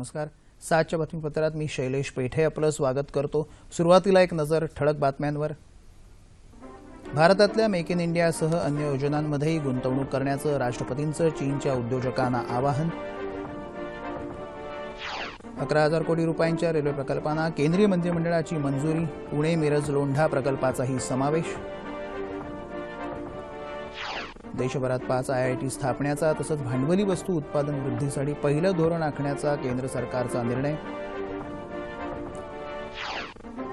नमस्कार. सातच्या बातमीपत्रात मी शैलेश पेठे आपलं स्वागत करतो. सुरुवातीला एक नजर ठळक बातम्यांवर. भारतातल्या मेक इन इंडियासह अन्य योजनांमध्येही गुंतवणूक करण्याचं राष्ट्रपतींचं चीनच्या उद्योजकांना आवाहन. अकरा हजार कोटी रुपयांच्या रेल्वे प्रकल्पांना केंद्रीय मंत्रिमंडळाची मंजुरी. पुणे मिरज लोंढा प्रकल्पाचाही समावेश. देशभरात पाच आयआयटी स्थापण्याचा तसंच भांडवली वस्तू उत्पादन वृद्धीसाठी पहिलं धोरण आखण्याचा केंद्र सरकारचा निर्णय.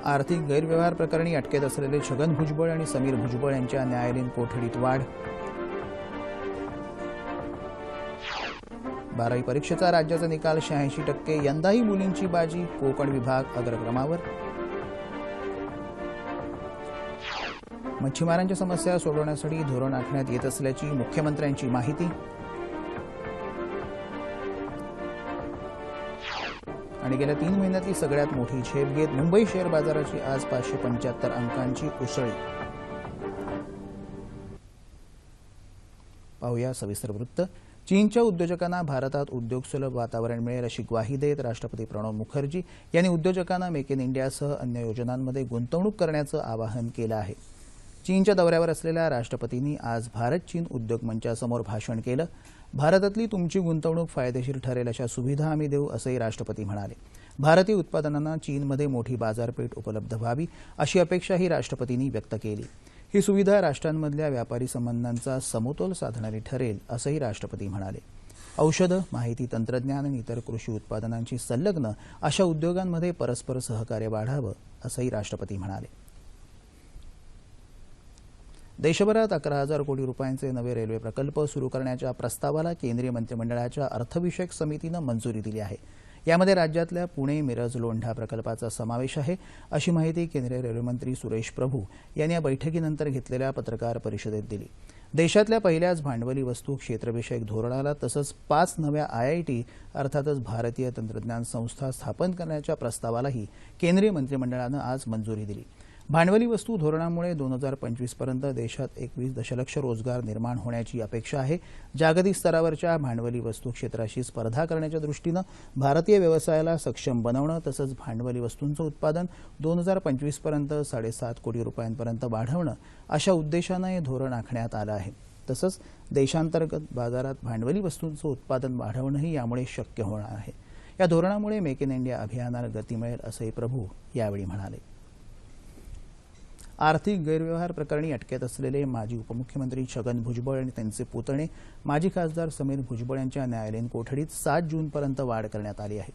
आर्थिक गैरव्यवहार प्रकरणी अटकेत असलेले छगन भुजबळ आणि समीर भुजबळ यांच्या न्यायालयीन कोठडीत वाढ. बारावी परीक्षेचा राज्याचा निकाल शहाऐंशी टक्के यंदाही मुलींची बाजी कोकण विभाग अग्रक्रमावर. मच्छीमारांच्या समस्या सोडवण्यासाठी धोरण आखण्यात येत असल्याची मुख्यमंत्र्यांची माहिती. आणि गेल्या तीन महिन्यातली सगळ्यात मोठी झेप घेत मुंबई शेअर बाजाराची आज पाचशे पंच्याहत्तर अंकांची उसळी. पाहूया सविस्तर वृत्त. चीनच्या उद्योजकांना भारतात उद्योगसुलभ वातावरण मिळेल अशी ग्वाही देत राष्ट्रपती प्रणव मुखर्जी यांनी उद्योजकांना मेक इन इंडियासह अन्य योजनांमध्ये गुंतवणूक करण्याचं आवाहन केलं आहे. चीनच्या दौऱ्यावर असलेल्या राष्ट्रपतींनी आज भारत चीन उद्योग मंचासमोर भाषण केलं. भारतातली तुमची गुंतवणूक फायदेशीर ठरेल अशा सुविधा आम्ही देऊ असंही राष्ट्रपती म्हणाले. भारतीय उत्पादनांना चीनमध्ये मोठी बाजारपेठ उपलब्ध व्हावी अशी अपेक्षाही राष्ट्रपतींनी व्यक्त केली. ही सुविधा राष्ट्रांमधल्या व्यापारी संबंधांचा समतोल साधणारी ठरेल असंही राष्ट्रपती म्हणाले. औषधं माहिती तंत्रज्ञान आणि इतर कृषी उत्पादनांची संलग्न अशा उद्योगांमध्ये परस्पर सहकार्य वाढावं असंही राष्ट्रपती म्हणाले. देशभरात अकरा हजार कोटी रुपयांचे नवे रेल्वे प्रकल्प सुरू करण्याच्या प्रस्तावाला केंद्रीय मंत्रिमंडळाच्या अर्थविषयक समितीनं मंजुरी दिली आहे. यामध्ये राज्यातल्या पुणे मिरज लोंढा प्रकल्पाचा समावेश आहे अशी माहिती केंद्रीय रेल्वेमंत्री सुरेश प्रभू यांनी या बैठकीनंतर घेतलेल्या पत्रकार परिषदेत दिली. देशातल्या पहिल्याच भांडवली वस्तू क्षेत्रविषयक धोरणाला तसंच पाच नव्या आयआयटी अर्थातच भारतीय तंत्रज्ञान संस्था स्थापन करण्याच्या प्रस्तावालाही केंद्रीय मंत्रिमंडळानं आज मंजुरी दिली. भांडवली वस्तू धोरणामुळे दोन हजार पंचवीसपर्यंत देशात एकवीस दशलक्ष रोजगार निर्माण होण्याची अपेक्षा आहे. जागतिक स्तरावरच्या भांडवली वस्तू क्षेत्राशी स्पर्धा करण्याच्या दृष्टीनं भारतीय व्यवसायाला सक्षम बनवणं तसंच भांडवली वस्तूंचं उत्पादन दोन हजार पंचवीसपर्यंत साडेसात कोटी रुपयांपर्यंत वाढवणं अशा उद्देशानं हे धोरण आखण्यात आलं आहे. तसंच देशांतर्गत बाजारात भांडवली वस्तूंचं उत्पादन वाढवणंही यामुळे शक्य होणार आहे. या धोरणामुळे मेक इन इंडिया अभियानाला गती मिळेल असंही प्रभू यावेळी म्हणाले. आर्थिक गैरव्यवहार प्रकरणी अटकेत असलेले माजी उपमुख्यमंत्री छगन भुजबळ आणि त्यांचे पुतणे माजी खासदार समीर भुजबळ यांच्या न्यायालयीन कोठडीत सात जूनपर्यंत वाढ करण्यात आली आहे.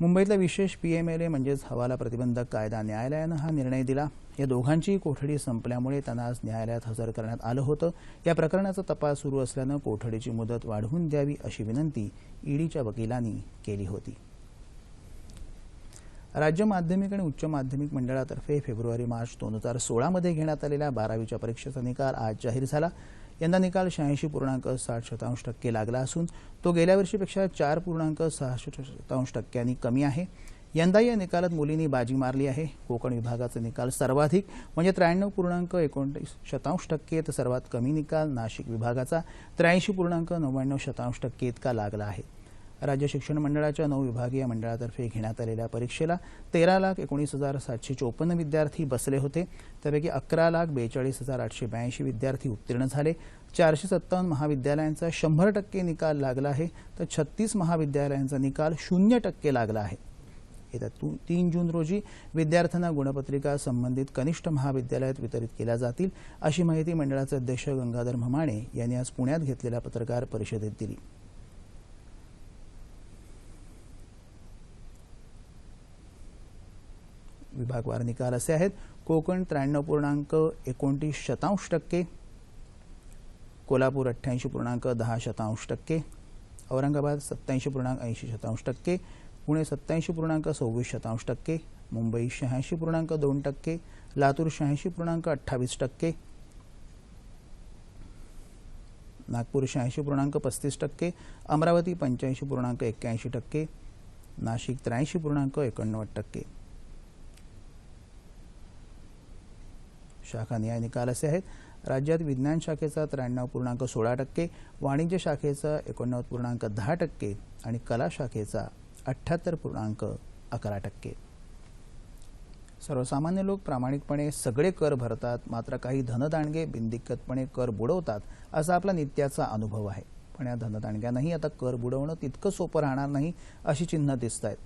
मुंबईतल्या विशेष पीएमएलए म्हणजेच हवाला प्रतिबंधक कायदा न्यायालयानं हा निर्णय दिला. या दोघांची कोठडी संपल्यामुळे त्यांना आज न्यायालयात हजर करण्यात आलं होतं. या प्रकरणाचा तपास सुरू असल्यानं कोठडीची मुदत वाढवून द्यावी अशी विनंती ईडीच्या वकिलांनी केली होती. राज्य माध्यमिक आणि उच्च माध्यमिक मंडळातर्फे फेब्रुवारी मार्च दोन हजार सोळामध्ये घेण्यात आलेल्या बारावीच्या परीक्षेचा निकाल आज जाहीर झाला. यंदा निकाल शहाऐंशी पूर्णांक साठ शतांश टक्के लागला असून तो गेल्या वर्षीपेक्षा चार पूर्णांक सहाशे शतांश टक्क्यांनी कमी आहे. यंदा या निकालात मुलींनी बाजी मारली आहे. कोकण विभागाचा निकाल सर्वाधिक म्हणजे त्र्याण्णव पूर्णांक एकोणतीस शतांश टक्के तर सर्वात कमी निकाल नाशिक विभागाचा. त्र्याऐंशी पूर्णांक नव्याण्णव शतांश टक्के इतका लागला आहे. राज्य शिक्षण मंडळाच्या नऊ विभागीय मंडळातर्फे घेण्यात आलेल्या परीक्षेला तेरा लाख एकोणीस हजार सातशे चोपन्न विद्यार्थी बसले होते. त्यापैकी अकरा लाख बेचाळीस हजार आठशे ब्याऐंशी विद्यार्थी उत्तीर्ण झाले. चारशे सत्तावन्न महाविद्यालयांचा शंभर टक्के निकाल लागला आहे. तर छत्तीस महाविद्यालयांचा निकाल शून्य टक्के लागला आहे. येत्या तीन जून रोजी विद्यार्थ्यांना गुणपत्रिका संबंधित कनिष्ठ महाविद्यालयात वितरित केल्या जातील अशी माहिती मंडळाचे अध्यक्ष गंगाधर म्हमाणे यांनी आज पुण्यात घेतलेल्या पत्रकार परिषदेत दिली. विभागवार निकाल असे आहेत. कोकण त्र्याण्णव पूर्णांक एकोणतीस शतांश टक्के. कोल्हापूर अठ्ठ्याऐंशी पूर्णांक दहा शतांश टक्के. औरंगाबाद सत्त्याऐंशी पूर्णांक ऐंशी शतांश टक्के. पुणे सत्त्याऐंशी पूर्णांक सव्वीस शतांश टक्के. मुंबई शहाऐंशी पूर्णांक दोन टक्के. लातूर शहाऐंशी पूर्णांक अठ्ठावीस टक्के. नागपूर शहाऐंशी पूर्णांक पस्तीस टक्के. अमरावती पंच्याऐंशी पूर्णांक एक्क्याऐंशी टक्के. नाशिक त्र्याऐंशी पूर्णांक एकोणनव्वद टक्के. शाखा न्याय निकाल असे आहेत. राज्यात विज्ञान शाखेचा त्र्याण्णव पूर्णांक सोळा टक्के वाणिज्य शाखेचा एकोणनव्वद पूर्णांक दहा टक्के आणि कला शाखेचा अठ्ठ्याहत्तर पूर्णांक अकरा टक्के. सर्वसामान्य लोक प्रामाणिकपणे सगळे कर भरतात मात्र काही धनदांडगे बिनदिक्कतपणे कर बुडवतात असा आपला नित्याचा अनुभव आहे. पण या धनदांडग्यांनाही आता कर बुडवणं तितकं सोपं राहणार नाही अशी चिन्ह दिसत आहेत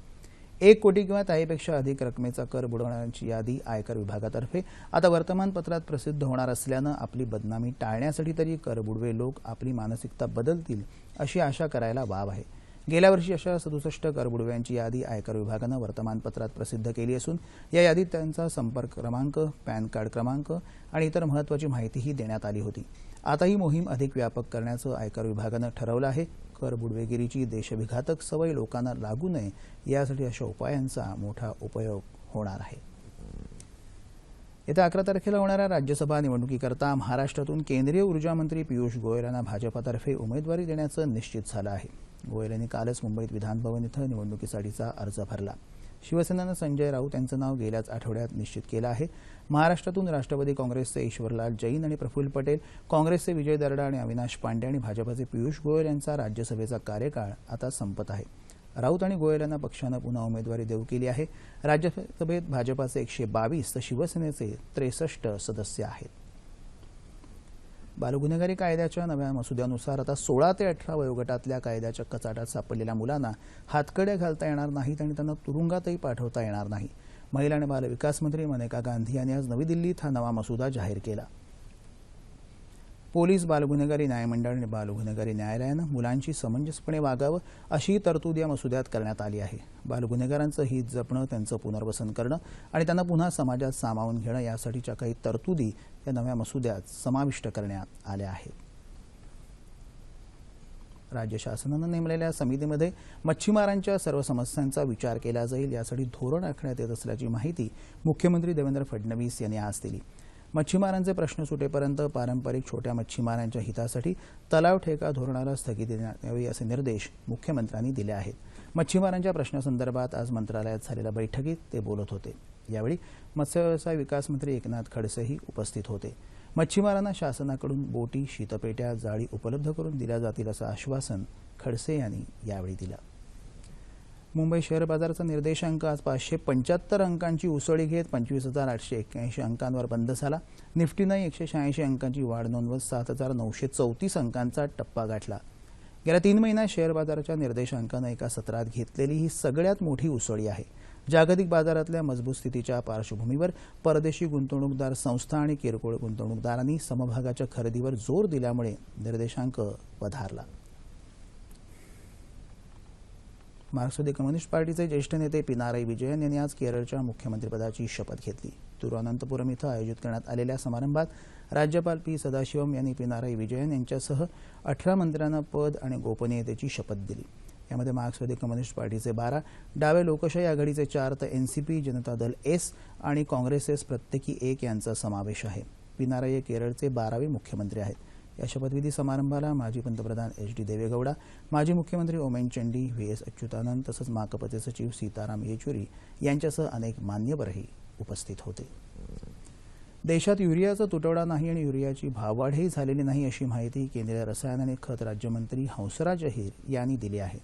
एक कोटी किंवा त्याहीपेक्षा अधिक रकमेचा कर बुडवणाऱ्यांची यादी आयकर विभागातर्फे आता वर्तमानपत्रात प्रसिद्ध होणार असल्यानं आपली बदनामी टाळण्यासाठी तरी कर बुडवे लोक आपली मानसिकता बदलतील अशी आशा करायला वाव आहे. गेल्या वर्षी अशा सदुसष्ट करबुडव्यांची यादी आयकर विभागानं वर्तमानपत्रात प्रसिद्ध केली असून या यादीत त्यांचा संपर्क क्रमांक पॅन कार्ड क्रमांक आणि इतर महत्त्वाची माहितीही देण्यात आली होती. आता ही मोहीम अधिक व्यापक करण्याचं आयकर विभागानं ठरवलं आहे. कर बुडवेगिरीची देशविघातक सवय लोकांना लागू नये यासाठी अशा उपायांचा मोठा उपयोग होणार आहे. येत्या अकरा तारखेला होणाऱ्या राज्यसभा निवडणुकीकरता महाराष्ट्रातून केंद्रीय ऊर्जा मंत्री पियुष गोयल यांना भाजपातर्फे उमेदवारी देण्याचं निश्चित झालं आहे. गोयल यांनी कालच मुंबईत विधानभवन इथं निवडणुकीसाठीचा अर्ज भरला. शिवसेनेनं संजय राऊत यांचं नाव गेल्याच आठवड्यात निश्चित केलं आहे. महाराष्ट्रातून राष्ट्रवादी काँग्रेसचे ईश्वरलाल जैन आणि प्रफुल्ल पटेल काँग्रेसचे विजय दर्डा आणि अविनाश पांडे आणि भाजपाचे पियुष गोयल यांचा राज्यसभेचा कार्यकाळ आता संपत आहे. राऊत आणि गोयल यांना पक्षानं पुन्हा उमेदवारी देऊ केली आहे. राज्यसभेत भाजपाचे एकशे बावीस तर शिवसेनेचे त्रेसष्ट सदस्य आहेत. बालगुन्हेगारी कायद्याच्या नव्या मसुद्यानुसार आता सोळा ते अठरा वयोगटातल्या कायद्याच्या कचाटात सापडलेल्या मुलांना हातकड्या घालता येणार नाहीत आणि त्यांना तुरुंगातही पाठवता येणार नाही. महिला आणि बालविकास मंत्री मनेका गांधी यांनी आज नवी दिल्लीत हा नवा मसुदा जाहीर केला. पोलीस बालगुन्हेगारी न्यायमंडळ आणि बालगुन्हेगारी न्यायालयानं मुलांशी समंजसपणे वागावं अशी तरतूद या मसुद्यात करण्यात आली आहे. बालगुन्हेगारांचं हित जपणं त्यांचं पुनर्वसन करणं आणि त्यांना पुन्हा समाजात सामावून घेणं यासाठीच्या काही तरतुदी या नव्या मसुद्यात समाविष्ट करण्यात आल्या आहेत. राज्य शासनानं नेमलेल्या समितीमध्ये मच्छीमारांच्या सर्व समस्यांचा विचार केला जाईल यासाठी धोरण आखण्यात येत असल्याची माहिती मुख्यमंत्री देवेंद्र फडणवीस यांनी आज दिली. मच्छीमारांचे प्रश्न सुटेपर्यंत पारंपरिक छोट्या मच्छीमारांच्या हितासाठी तलाव ठेका धोरणाला स्थगिती देण्यात यावी असे निर्देश मुख्यमंत्र्यांनी दिले आहेत. मच्छीमारांच्या प्रश्नासंदर्भात आज मंत्रालयात झालेल्या बैठकीत ते बोलत होते. यावेळी मत्स्यव्यवसाय विकास मंत्री एकनाथ खडसेही उपस्थित होते. मच्छीमारांना शासनाकडून बोटी शीतपेट्या जाळी उपलब्ध करून दिल्या जातील असं आश्वासन खडसे यांनी यावेळी दिलं. मुंबई शेअर बाजाराचा निर्देशांक आज पाचशे पंच्याहत्तर अंकांची उसळी घेत पंचवीस हजार आठशे एक्क्याऐंशी अंकांवर बंद झाला. निफ्टीनं एकशे शहाऐंशी अंकांची वाढ नोंदवत सात हजार नऊशे चौतीस अंकांचा टप्पा गाठला. गेल्या तीन महिन्यात शेअर बाजाराच्या निर्देशांकानं एका सत्रात घेतलेली ही सगळ्यात मोठी उसळी आहे. जागतिक बाजारातल्या मजबूत स्थितीच्या पार्श्वभूमीवर परदेशी गुंतवणूकदार संस्था आणि किरकोळ गुंतवणूकदारांनी समभागाच्या खरेदीवर जोर दिल्यामुळे निर्देशांक वधारला. मार्क्सवादी कम्युनिस्ट पार्टीचे ज्येष्ठ नेते पिनाराई विजयन यांनी आज केरळच्या मुख्यमंत्रीपदाची शपथ घेतली. तिरुअनंतपुरम इथं आयोजित करण्यात आलेल्या समारंभात राज्यपाल पी सदाशिवम यांनी पिनाराई विजयन यांच्यासह अठरा मंत्र्यांना पद आणि गोपनीयतेची शपथ दिली. यामध्ये मार्क्सवादी कम्युनिस्ट पार्टीचे बारा डावे लोकशाही आघाडीचे चार तर एनसीपी जनता दल एस आणि काँग्रेस एस प्रत्येकी एक यांचा समावेश आहे. पिनाराई हे केरळचे बारावे मुख्यमंत्री आहेत. या शपथविधी समारंभाला माजी पंतप्रधान एच डी देवेगौडा माजी मुख्यमंत्री ओमेन चंडी व्ही एस अच्युतानंद तसंच माकपचे सचिव सीताराम येचुरी यांच्यासह अनेक मान्यवरही उपस्थित होते. देशात युरियाचा तुटवडा नाही आणि युरियाची भाववाढही झालेली नाही अशी माहिती केंद्रीय रसायन आणि खत राज्यमंत्री हंसराज अहिर यांनी दिली आहे.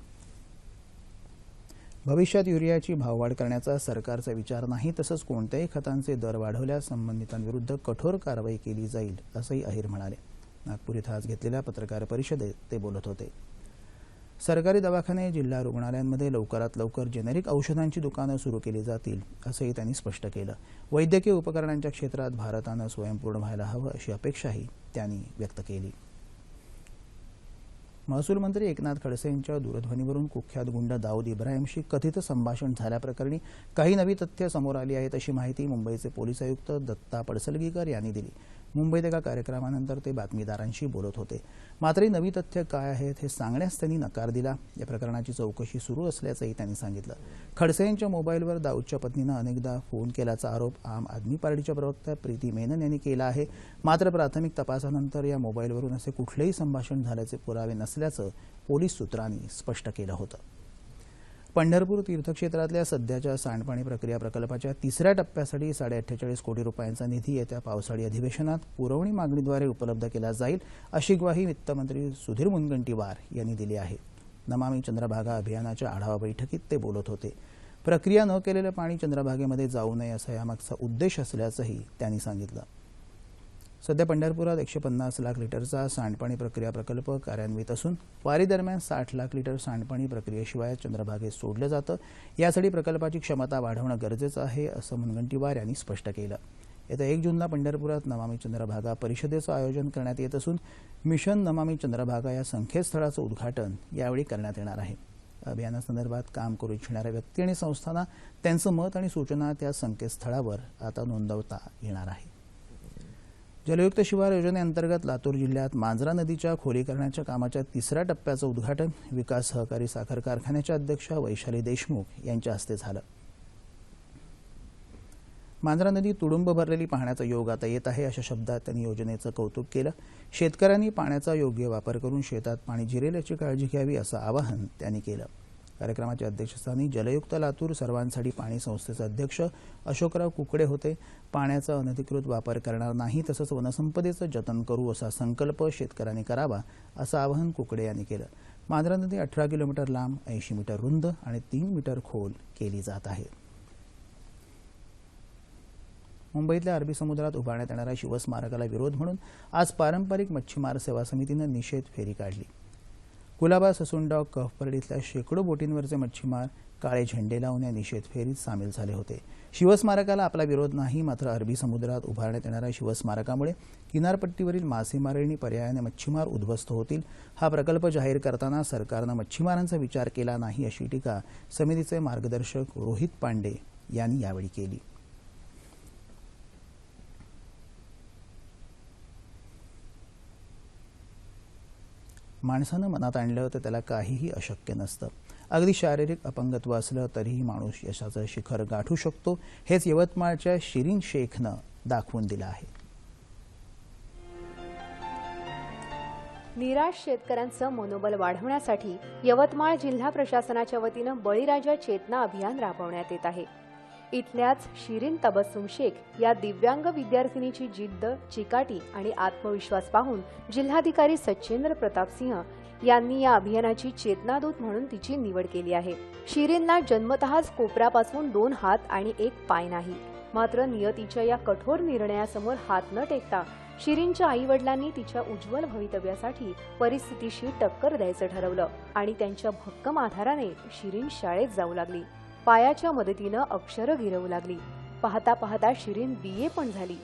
भविष्यात युरियाची भाववाढ करण्याचा सरकारचा विचार नाही तसंच कोणत्याही खतांचे दर वाढवल्यास संबंधितांविरुद्ध कठोर कारवाई केली जाईल असंही अहिर म्हणाले. नागपूर इथं आज घेतलेल्या पत्रकार परिषदेत ते बोलत होते. सरकारी दवाखाने जिल्हा रुग्णालयांमध्ये लवकरात लवकर जेनेरिक औषधांची दुकानं सुरू केली जातील असंही त्यांनी स्पष्ट केलं. वैद्यकीय उपकरणांच्या क्षेत्रात भारतानं स्वयंपूर्ण व्हायला हवं अशी अपेक्षाही त्यांनी व्यक्त केली. महसूल मंत्री एकनाथ खडसे यांच्या दूरध्वनीवरून कुख्यात गुंड दाऊद इब्राहिमशी कथित संभाषण झाल्याप्रकरणी काही नवी तथ्य समोर आली आहेत अशी माहिती मुंबईचे पोलीस आयुक्त दत्ता पडसलगीकर यांनी दिली. मुंबईत एका कार्यक्रमानंतर ते बातमीदारांशी बोलत होते. मात्र ही नवी तथ्य काय आहेत हे सांगण्यास त्यांनी नकार दिला. या प्रकरणाची चौकशी सुरू असल्याचंही त्यांनी सांगितलं. खडसे यांच्या मोबाईलवर दाऊदच्या पत्नीनं अनेकदा फोन केल्याचा आरोप आम आदमी पार्टीच्या प्रवक्त्या प्रीती मेनन यांनी केला आहे. मात्र प्राथमिक तपासानंतर या मोबाईलवरून असे कुठलेही संभाषण झाल्याचे पुरावे नसल्याचं पोलीस सूत्रांनी स्पष्ट केलं होतं. पंढरपूर तीर्थक्षेत्रातल्या सध्याच्या सांडपाणी प्रक्रिया प्रकल्पाच्या तिसऱ्या टप्प्यासाठी साडे अठ्ठेचाळीस कोटी रुपयांचा निधी येत्या पावसाळी अधिवेशनात पुरवणी मागणीद्वारे उपलब्ध केला जाईल अशी ग्वाही वित्तमंत्री सुधीर मुनगंटीवार यांनी दिली आहे. नमामी चंद्रभागा अभियानाच्या आढावा बैठकीत ते बोलत होते. प्रक्रिया न केलेलं पाणी चंद्रभागेमध्ये जाऊ नये असा यामागचा उद्देश असल्याचंही त्यांनी सांगितलं. सध्या पंढरपुरात एकशे पन्नास लाख लिटरचा सांडपाणी प्रक्रिया प्रकल्प कार्यान्वित असून वारी दरम्यान साठ लाख लिटर सांडपाणी प्रक्रियेशिवाय चंद्रभागेत सोडलं जातं. यासाठी प्रकल्पाची क्षमता वाढवणं गरजेचं आहे असं मुनगंटीवार यांनी स्पष्ट केलं. येत्या एक जूनला पंढरपुरात नमामी चंद्रभागा परिषदेचं आयोजन करण्यात येत असून मिशन नमामी चंद्रभागा या संकेतस्थळाचं उद्घाटन यावेळी करण्यात येणार आहे. अभियानासंदर्भात काम करू इच्छिणाऱ्या व्यक्ती आणि संस्थांना त्यांचं मत आणि सूचना त्या संकेतस्थळावर आता नोंदवता येणार आहे. जलयुक्त शिवार योजनेअंतर्गत लातूर जिल्ह्यात मांजरा नदीच्या खोलीकरणाच्या कामाच्या तिसऱ्या टप्प्याचं उद्घाटन विकास सहकारी साखर कारखान्याच्या अध्यक्षा वैशाली देशमुख यांच्या हस्ते झालं. मांजरा नदी तुडुंब भरलेली पाहण्याचा योग आता येत आहे अशा शब्दात त्यांनी योजनेचं कौतुक केलं. शेतकऱ्यांनी पाण्याचा योग्य वापर करून शेतात पाणी जिरेल याची काळजी घ्यावी असं आवाहन त्यांनी केलं. कार्यक्रमाच्या अध्यक्षस्थानी जलयुक्त लातूर सर्वांसाठी पाणी संस्थेचे अध्यक्ष अशोकराव कुकडे होते. पाण्याचा अनधिकृत वापर करणार नाही तसंच वनसंपदेचं जतन करू असा संकल्प शेतकऱ्यांनी करावा असं आवाहन कुकडे यांनी केलं. मांजरा नदी अठरा किलोमीटर लांब ऐंशी मीटर रुंद आणि तीन मीटर खोल केली जात आहे. मुंबईतल्या अरबी समुद्रात उभारण्यात येणाऱ्या शिवस्मारकाला विरोध म्हणून आज पारंपरिक मच्छीमार सेवा समितीनं निषेध फेरी काढली. कुलाबा ससुंडाव कहपर्ड इथल्या शेकडो बोटींवरचे मच्छीमार काळे झेंडे लावून या निषेध फेरीत सामील झाले होते. शिवस्मारकाला आपला विरोध नाही मात्र अरबी समुद्रात उभारण्यात येणाऱ्या शिवस्मारकामुळे किनारपट्टीवरील मासेमारीणी पर्यायाने मच्छीमार उद्ध्वस्त होतील हा प्रकल्प जाहीर करताना सरकारनं मच्छीमारांचा विचार केला नाही अशी टीका समितीचे मार्गदर्शक रोहित पांडे यांनी यावेळी केली. माणसानं मनात आणलं तर त्याला काहीही अशक्य नसतं. अगदी शारीरिक अपंगत्व असलं तरीही माणूस यशाचं शिखर गाठू शकतो. हेच यवतमाळच्या शिरीन शेखनं दाखवून दिलं आहे. निराश शेतकऱ्यांचं मनोबल वाढवण्यासाठी यवतमाळ जिल्हा प्रशासनाच्या वतीनं बळीराजा चेतना अभियान राबवण्यात येत आहे. इथल्याच शिरीन तबस्सुम शेख या दिव्यांग विद्यार्थिनीची जिद्द चिकाटी आणि आत्मविश्वास पाहून जिल्हाधिकारी सच्चेंद्र प्रताप सिंह यांनी या अभियानाची चेतनादूत म्हणून तिची निवड केली आहे. शिरीनला जन्मतःच कोपरापासून दोन हात आणि एक पाय नाही. मात्र नियतीच्या या कठोर निर्णयासमोर हात न टेकता शिरीनच्या आई वडिलांनी तिच्या उज्ज्वल भवितव्यासाठी परिस्थितीशी टक्कर द्यायचं ठरवलं आणि त्यांच्या भक्कम आधाराने शिरीन शाळेत जाऊ लागली. पायाच्या मदतीनं अक्षरं गिरवू लागली. पाहता पाहता शिरीन बी ए पण झाली.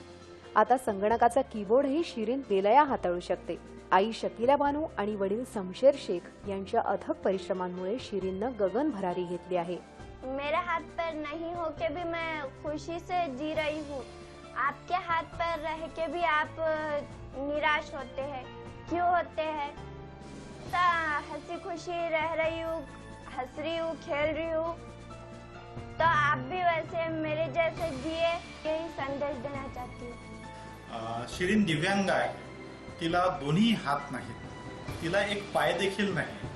आता संगणकाचा कीबोर्डही शिरीन बेलया हाताळू शकते. आई शकीला बानू आणि वडील समशेर शेख यांच्या अथक परिश्रमांमुळे शिरीननं गगन भरारी घेतली आहे. मेरे हाथ पैर नहीं हो के भी मैं खुशी से जी रही हूँ। आपके हाथ पैर रह के भी आप निराश होते हैं। क्यों होते हैं? ता हंसी खुशी रह रही हूँ हंस रही हूँ खेल रही हूँ। तो आप भी वैसे मेरे जैसे जिए यही संदेश देना चाहती हूँ। शिरीन दिव्यांग आहे. तिला दोन्ही हात नाहीत. तिला एक पाय देखील नाही.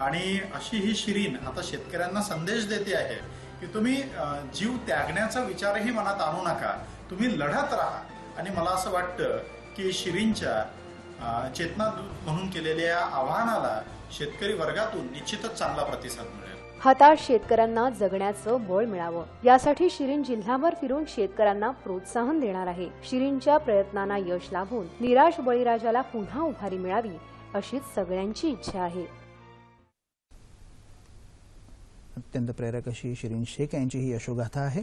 आणि अशी ही शिरीन आता शेतकऱ्यांना संदेश देते आहे की तुम्ही जीव त्यागण्याचा विचारही मनात आणू नका. तुम्ही लढत राहा. आणि मला असं वाटतं की शिरीनच्या चेतना म्हणून केलेल्या आव्हानाला शेतकरी वर्गातून निश्चितच चांगला प्रतिसाद मिळेल. हताश शेतकऱ्यांना जगण्याचं बळ मिळावं. यासाठी शिरीन जिल्हाभर फिरून शेतकऱ्यांना प्रोत्साहन देणार आहे. शिरीनच्या प्रयत्नांना यश लाभून निराश बळीराजाला पुन्हा उभारी मिळावी अशीच सगळ्यांची इच्छा आहे. अत्यंत प्रेरक अशी शिरीन शेख यांची ही यशोगाथा आहे.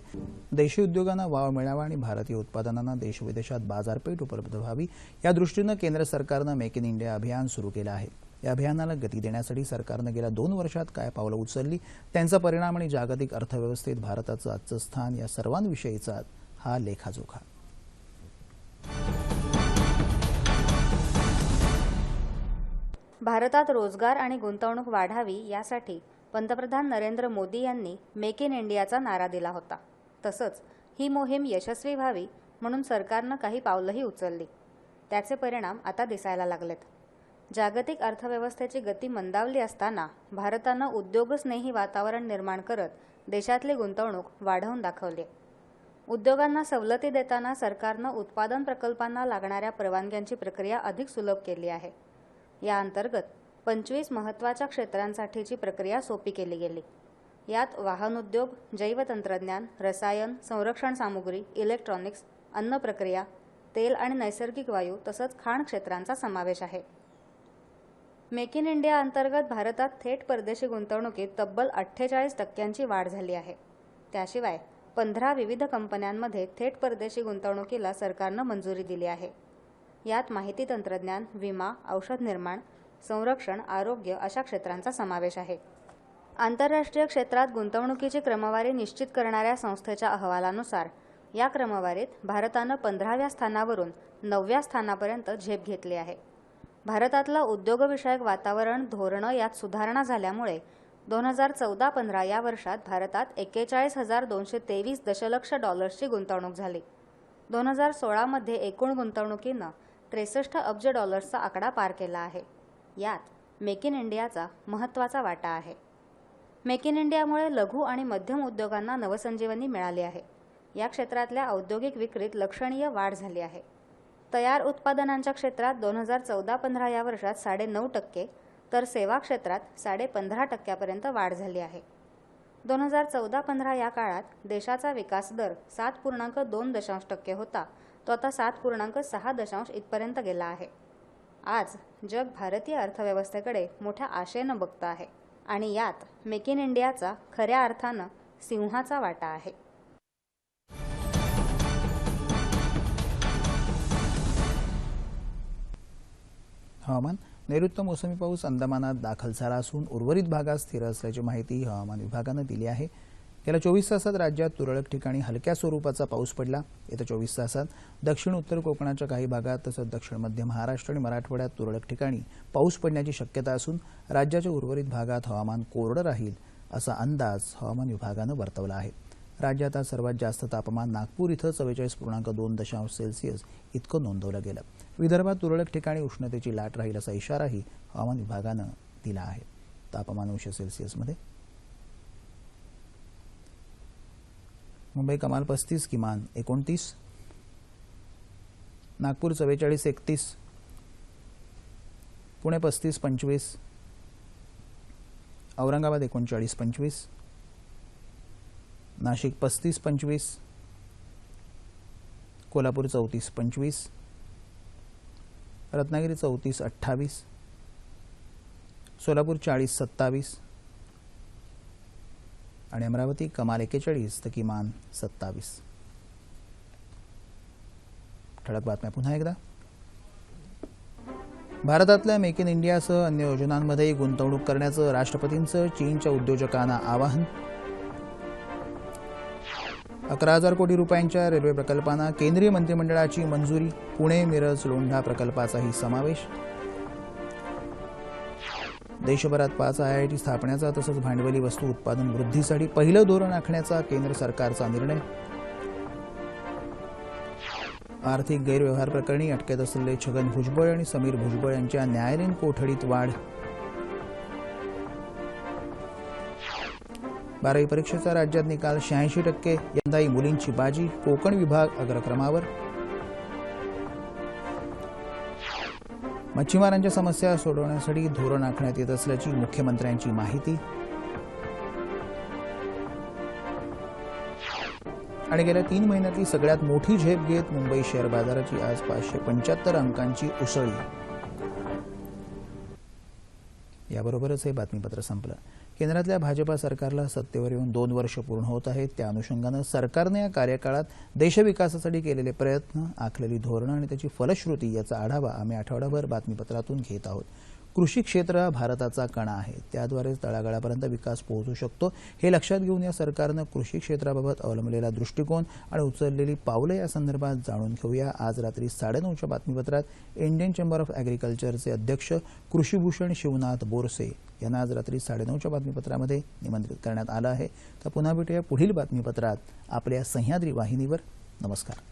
देशी उद्योगांना वाव मिळावा आणि भारतीय उत्पादनांना देश विदेशात बाजारपेठ उपलब्ध व्हावी या दृष्टीनं केंद्र सरकारनं मेक इन इंडिया अभियान सुरू केलं आहे. या अभियानाला गती देण्यासाठी सरकारनं गेल्या दोन वर्षात काय पावलं उचलली त्यांचा परिणाम आणि जागतिक अर्थव्यवस्थेत भारताचं आजचं स्थान या सर्वांविषयीचा हा लेखाजोखा. भारतात रोजगार आणि गुंतवणूक वाढावी यासाठी पंतप्रधान नरेंद्र मोदी यांनी मेक इन इंडियाचा नारा दिला होता. तसंच ही मोहीम यशस्वी व्हावी म्हणून सरकारनं काही पावलंही उचलली. त्याचे परिणाम आता दिसायला लागलेत. जागतिक अर्थव्यवस्थेची गती मंदावली असताना भारतानं उद्योगस्नेही वातावरण निर्माण करत देशातली गुंतवणूक वाढवून दाखवली. उद्योगांना सवलती देताना सरकारनं उत्पादन प्रकल्पांना लागणाऱ्या परवानग्यांची प्रक्रिया अधिक सुलभ केली आहे. या अंतर्गत पंचवीस महत्त्वाच्या क्षेत्रांसाठीची प्रक्रिया सोपी केली गेली. यात वाहन उद्योग जैवतंत्रज्ञान रसायन संरक्षण सामुग्री इलेक्ट्रॉनिक्स अन्न प्रक्रिया तेल आणि नैसर्गिक वायू तसंच खाण क्षेत्रांचा समावेश आहे. मेक इन इंडिया अंतर्गत भारतात थेट परदेशी गुंतवणुकीत तब्बल अठ्ठेचाळीस टक्क्यांची वाढ झाली आहे. त्याशिवाय पंधरा विविध कंपन्यांमध्ये थेट परदेशी गुंतवणुकीला सरकारनं मंजुरी दिली आहे. यात माहिती तंत्रज्ञान विमा औषध निर्माण संरक्षण आरोग्य अशा क्षेत्रांचा समावेश आहे. आंतरराष्ट्रीय क्षेत्रात गुंतवणुकीची क्रमवारी निश्चित करणाऱ्या संस्थेच्या अहवालानुसार या क्रमवारीत भारतानं पंधराव्या स्थानावरून नवव्या स्थानापर्यंत झेप घेतली आहे. भारतातलं उद्योगविषयक वातावरण धोरणं यात सुधारणा झाल्यामुळे दोन हजार चौदा पंधरा या वर्षात भारतात एक्केचाळीस हजार दोनशे तेवीस दशलक्ष डॉलर्सची गुंतवणूक झाली. दोन हजार सोळामध्ये एकूण गुंतवणुकीनं त्रेसष्ट अब्ज डॉलर्सचा आकडा पार केला आहे. यात मेक इन इंडियाचा महत्त्वाचा वाटा आहे. मेक इन इंडियामुळे लघु आणि मध्यम उद्योगांना नवसंजीवनी मिळाली आहे. या क्षेत्रातल्या औद्योगिक विक्रीत लक्षणीय वाढ झाली आहे. तयार उत्पादनांच्या क्षेत्रात दोन हजार चौदा पंधरा या वर्षात साडे नऊ टक्के तर सेवा क्षेत्रात साडे पंधरा टक्क्यापर्यंत वाढ झाली आहे. दोन हजार चौदा पंधरा या काळात देशाचा विकास दर सात पूर्णांक दोन दशांश टक्के होता. तो आता सात पूर्णांक सहा दशांश इथपर्यंत गेला आहे. आज जग भारतीय अर्थव्यवस्थेकडे मोठ्या आशेनं बघतं आहे. आणि यात मेक इन इंडियाचा खऱ्या अर्थानं सिंहाचा वाटा आहे. हवामान. नैऋत्य मोसमी पाऊस अंदमानात दाखल झाला असून उर्वरित भागात स्थिर असल्याची माहिती हवामान विभागानं दिली आहे. गेल्या चोवीस तासात राज्यात तुरळक ठिकाणी हलक्या स्वरूपाचा पाऊस पडला. येत्या चोवीस तासात दक्षिण उत्तर कोकणाच्या काही भागात तसंच दक्षिण मध्य महाराष्ट्र आणि मराठवाड्यात तुरळक ठिकाणी पाऊस पडण्याची शक्यता असून राज्याच्या उर्वरित भागात हवामान कोरडं राहील असा अंदाज हवामान विभागानं वर्तवला आहे. राज्यात आज सर्वात जास्त तापमान नागपूर इथं चव्वेचाळीस पूर्णांक दोन दशांश सेल्सिअस इतकं नोंदवलं गेलं. विदर्भात तुरळक ठिकाणी उष्णतेची लाट राहील असा इशाराही हवामान विभागानं दिला आहे. तापमान अंश सेल्सिअसमध्ये. मुंबई कमाल पस्तीस किमान एकोणतीस. नागपूर चव्वेचाळीस एकतीस. पुणे पस्तीस पंचवीस. औरंगाबाद एकोणचाळीस पंचवीस. नाशिक पस्तीस पंचवीस. कोल्हापूर चौतीस पंचवीस. रत्नागिरी चौतीस अठ्ठावीस. सोलापूर चाळीस सत्तावीस. आणि अमरावती कमाल एकेचाळीस तर किमान सत्तावीस. ठळक बातम्या पुन्हा एकदा. भारतातल्या मेक इन इंडियासह अन्य योजनांमध्ये गुंतवणूक करण्याचं राष्ट्रपतींचं चीनच्या उद्योजकांना आवाहन अकरा हजार कोटी रुपयांच्या रेल्वे प्रकल्पांना केंद्रीय मंत्रिमंडळाची मंजुरी पुणे मिरज लोंढा प्रकल्पाचाही समावेश. देशभरात पाच आयआयटी स्थापण्याचा तसंच भांडवली वस्तू उत्पादन वृद्धीसाठी पहिलं धोरण आखण्याचा केंद्र सरकारचा निर्णय. आर्थिक गैरव्यवहार प्रकरणी अटकेत असलेले छगन भुजबळ आणि समीर भुजबळ यांच्या न्यायालयीन कोठडीत वाढ बारावी परीक्षेचा राज्यात निकाल शहाऐंशी टक्के यंदाही मुलींची बाजी कोकण विभाग अग्रक्रमावर. मच्छीमारांच्या समस्या सोडवण्यासाठी धोरण आखण्यात येत असल्याची मुख्यमंत्र्यांची माहिती. आणि गेल्या तीन महिन्यातली सगळ्यात मोठी झेप घेत मुंबई शेअर बाजाराची आज पाचशे पंच्याहत्तर अंकांची उसळी. याबरोबरच हे बातमीपत्र संपलं. केंद्रातल्या भाजपा सरकारला सत्तेवर येऊन दोन वर्ष पूर्ण होत आहेत. त्या अनुषंगानं सरकारनं या कार्यकाळात देशविकासासाठी केलेले प्रयत्न आखलेली धोरणं आणि त्याची फलश्रुती याचा आढावा आम्ही आठवडाभर बातमीपत्रातून घेत आहोत. कृषी क्षेत्र हा भारताचा कणा आहे. त्याद्वारेच तळागाळापर्यंत विकास पोहोचू शकतो. हे लक्षात घेऊन या सरकारनं कृषी क्षेत्राबाबत अवलंबलेला दृष्टिकोन आणि उचललेली पावलं या संदर्भात जाणून घेऊया. आज रात्री साडेनऊच्या बातमीपत्रात इंडियन चेंबर ऑफ ॲग्रिकल्चरचे अध्यक्ष कृषीभूषण शिवनाथ बोरसे यांना आज रात्री साडेनऊच्या बातमीपत्रामध्ये निमंत्रित करण्यात आलं आहे. तर पुन्हा भेटूया पुढील बातमीपत्रात आपल्या सह्याद्री वाहिनीवर. नमस्कार.